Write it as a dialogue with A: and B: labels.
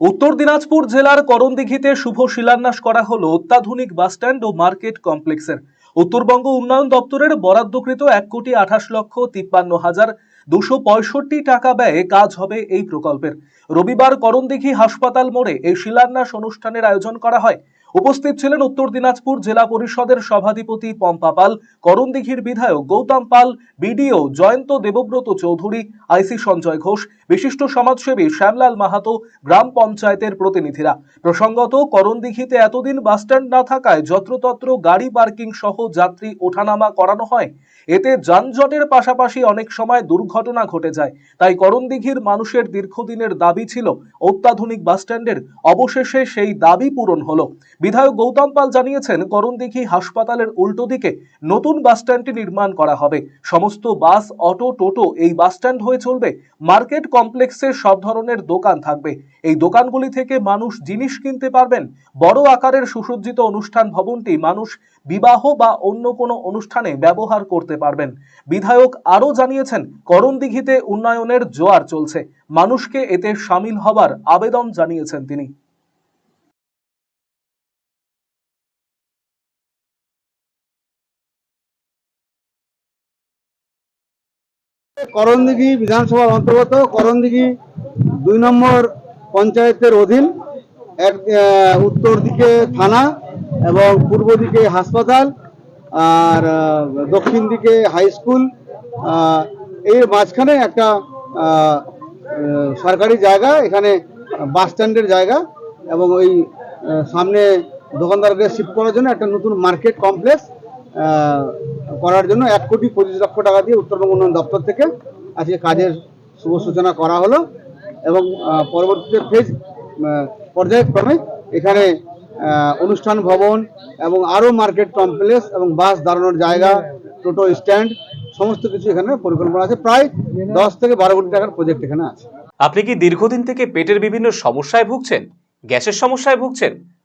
A: উত্তর দিনাজপুর জেলার করণদিঘিতে শুভ শিলান্যাস করা হলো অত্যাধুনিক বাসস্ট্যান্ড ও মার্কেট কমপ্লেক্সের। উত্তরবঙ্গ উন্নয়ন দপ্তরের বরাদ্দকৃত এক কোটি আঠাশ লক্ষ তিপ্পান্ন হাজার দুশো পঁয়ষট্টি টাকা ব্যয়ে কাজ হবে এই প্রকল্পের। রবিবার করণদিঘি হাসপাতাল মোড়ে এই শিলান্যাস অনুষ্ঠানের আয়োজন করা হয়। উপস্থিত ছিলেন উত্তর দিনাজপুর জেলা পরিষদের সভাধিপতি পম্পা পাল, করণদিঘির বিধায়ক গৌতম পাল, বিডিও জয়ন্ত দেবব্রত চৌধুরী, আইসি সঞ্জয় ঘোষ, বিশিষ্ট সমাজসেবী শ্যামলাল মাহাতো, গ্রাম পঞ্চায়েতের প্রতিনিধিরা। প্রসঙ্গত, করণদিঘিতে এতদিন বাসস্ট্যান্ড না থাকায় যত্রতত্র গাড়ি পার্কিং সহ যাত্রী ওঠানামা করানো হয়। এতে যানজটের পাশাপাশি অনেক সময় দুর্ঘটনা ঘটে যায়। তাই করণদিঘির মানুষের দীর্ঘদিনের দাবি ছিল, অত্যাধুনিক বাসস্ট্যান্ডের অবশেষে সেই দাবি পূরণ হলো। বিধায়ক গৌতম পাল জানিয়েছেন করণদিঘি হাসপাতালের উল্টো দিকে নতুন বাসস্ট্যান্ডটি নির্মাণ করা হবে। সমস্ত বাস, অটো, টোটো এই বাসস্ট্যান্ড হয়ে চলবে। মার্কেট কমপ্লেক্সে সব ধরনের দোকান থাকবে। এই দোকানগুলি থেকে মানুষ জিনিস কিনতে পারবেন। বড় আকারের সুসজ্জিত অনুষ্ঠান ভবনটি মানুষ বিবাহ বা অন্য কোনো অনুষ্ঠানে ব্যবহার করতে পারবেন। বিধায়ক আরও জানিয়েছেন করণদিঘিতে উন্নয়নের জোয়ার চলছে। মানুষকে এতে সামিল হবার আবেদন জানিয়েছেন তিনি।
B: করণদিঘি বিধানসভার অন্তর্গত করণদিঘি দুই নম্বর পঞ্চায়েতের অধীন এক উত্তর দিকে থানা এবং পূর্ব দিকে হাসপাতাল আর দক্ষিণ দিকে হাই স্কুল। এর মাঝখানে একটা সরকারি জায়গা, এখানে বাস স্ট্যান্ডের জায়গা এবং ওই সামনে দোকানদারকে শিফট করার জন্য একটা নতুন মার্কেট কমপ্লেক্স করার জন্য এক কোটি পঁচিশ লক্ষ টাকা দিয়ে উত্তরবঙ্গ উন্নয়ন দপ্তর থেকে আজকে কাজের শুভ সূচনা করা হলো এবং পরবর্তীতে ফেজ পর্যায়ক্রমে এখানে অনুষ্ঠান ভবন এবং আরও মার্কেট কমপ্লেক্স এবং বাস দাঁড়ানোর জায়গা, টোটো স্ট্যান্ড, সমস্ত কিছু এখানে পরিকল্পনা আছে। প্রায় দশ থেকে বারো কোটি টাকার প্রজেক্ট এখানে আছে।
C: আপনি কি দীর্ঘদিন থেকে পেটের বিভিন্ন সমস্যায় ভুগছেন? গ্যাসের সমস্যায় ভুগছেন?